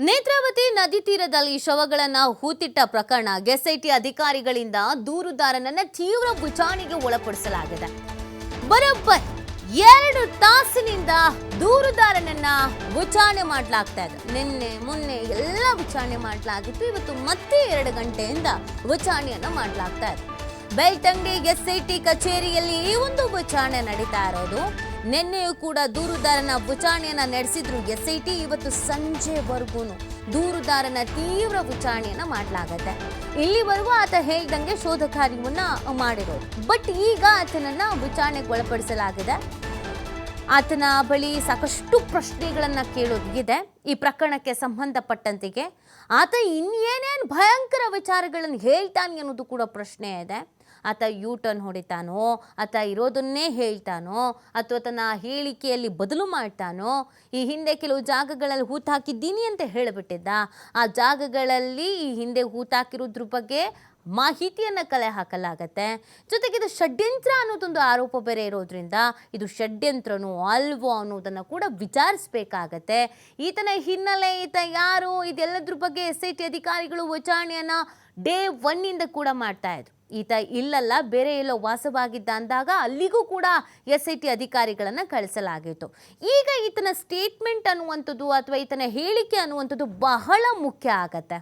ನೇತ್ರಾವತಿ ನದಿ ತೀರದಲ್ಲಿ ಶವಗಳನ್ನು ಹೂತಿಟ್ಟ ಪ್ರಕರಣ ಎಸ್ಐಟಿ ಅಧಿಕಾರಿಗಳಿಂದ ದೂರುದಾರನನ್ನ ತೀವ್ರ ವಿಚಾರಣೆಗೆ ಒಳಪಡಿಸಲಾಗಿದೆ. ಬರೋಬ್ಬರ್ ಎರಡು ತಾಸಿನಿಂದ ದೂರುದಾರನನ್ನ ವಿಚಾರಣೆ ಮಾಡಲಾಗ್ತಾ ಇದೆ. ನಿನ್ನೆ, ಮೊನ್ನೆ ಎಲ್ಲ ವಿಚಾರಣೆ ಮಾಡಲಾಗಿತ್ತು. ಇವತ್ತು ಮತ್ತೆ ಎರಡು ಗಂಟೆಯಿಂದ ವಿಚಾರಣೆಯನ್ನ ಮಾಡಲಾಗ್ತಾ ಇದೆ. ಬೆಳ್ತಂಗಡಿ ಎಸ್ಐಟಿ ಕಚೇರಿಯಲ್ಲಿ ಈ ಒಂದು ವಿಚಾರಣೆ ನಡೀತಾ ಇರೋದು. ನಿನ್ನೆಯೂ ಕೂಡ ದೂರುದಾರನ ವಿಚಾರಣೆಯನ್ನ ನಡೆಸಿದ್ರು ಎಸ್ಐಟಿ. ಇವತ್ತು ಸಂಜೆವರೆಗೂ ದೂರುದಾರನ ತೀವ್ರ ವಿಚಾರಣೆಯನ್ನ ಮಾಡಲಾಗತ್ತೆ. ಇಲ್ಲಿವರೆಗೂ ಆತ ಹೇಳ್ದಂಗೆ ಶೋಧ ಕಾರ್ಯವನ್ನ ಮಾಡಿರೋದು ಬಟ್ ಈಗ ಆತನನ್ನ ವಿಚಾರಣೆಗೆ ಒಳಪಡಿಸಲಾಗಿದೆ ಆತನ ಬಳಿ ಸಾಕಷ್ಟು ಪ್ರಶ್ನೆಗಳನ್ನು ಕೇಳೋದಿದೆ ಈ ಪ್ರಕರಣಕ್ಕೆ ಸಂಬಂಧಪಟ್ಟಂತೆಗೆ. ಆತ ಇನ್ನೇನೇನು ಭಯಂಕರ ವಿಚಾರಗಳನ್ನು ಹೇಳ್ತಾನೆ ಅನ್ನೋದು ಕೂಡ ಪ್ರಶ್ನೆ ಇದೆ. ಆತ ಯೂ ಟರ್ನ್ ಹೊಡಿತಾನೋ, ಆತ ಇರೋದನ್ನೇ ಹೇಳ್ತಾನೋ, ಅಥವಾ ತನ್ನ ಹೇಳಿಕೆಯಲ್ಲಿ ಬದಲು ಮಾಡ್ತಾನೋ, ಈ ಹಿಂದೆ ಕೆಲವು ಜಾಗಗಳಲ್ಲಿ ಹೂತಾಕಿದ್ದೀನಿ ಅಂತ ಹೇಳಿಬಿಟ್ಟಿದ್ದ. ಆ ಜಾಗಗಳಲ್ಲಿ ಈ ಹಿಂದೆ ಹೂತಾಕಿರೋದ್ರ ಬಗ್ಗೆ ಮಾಹಿತಿಯನ್ನು ಕಲೆ ಹಾಕಲಾಗತ್ತೆ. ಜೊತೆಗೆ ಇದು ಷಡ್ಯಂತ್ರ ಅನ್ನೋದೊಂದು ಆರೋಪ ಬೇರೆ ಇರೋದ್ರಿಂದ ಇದು ಷಡ್ಯಂತ್ರನೋ ಅಲ್ವೋ ಅನ್ನೋದನ್ನು ಕೂಡ ವಿಚಾರಿಸ್ಬೇಕಾಗತ್ತೆ. ಈತನ ಹಿನ್ನೆಲೆ, ಈತ ಯಾರು, ಇದೆಲ್ಲದ್ರ ಬಗ್ಗೆ ಎಸ್ ಐ ಟಿ ಅಧಿಕಾರಿಗಳು ವಿಚಾರಣೆಯನ್ನು ಡೇ ಒನ್ನಿಂದ ಕೂಡ ಮಾಡ್ತಾ ಇದ್ರು. ಈತ ಇಲ್ಲಲ್ಲ, ಬೇರೆ ಎಲ್ಲೋ ವಾಸವಾಗಿದ್ದ ಅಂದಾಗ ಅಲ್ಲಿಗೂ ಕೂಡ ಎಸ್ ಐ ಟಿ ಅಧಿಕಾರಿಗಳನ್ನು ಕಳಿಸಲಾಗಿತ್ತು. ಈಗ ಈತನ ಸ್ಟೇಟ್ಮೆಂಟ್ ಅನ್ನುವಂಥದ್ದು ಅಥವಾ ಈತನ ಹೇಳಿಕೆ ಅನ್ನುವಂಥದ್ದು ಬಹಳ ಮುಖ್ಯ ಆಗತ್ತೆ.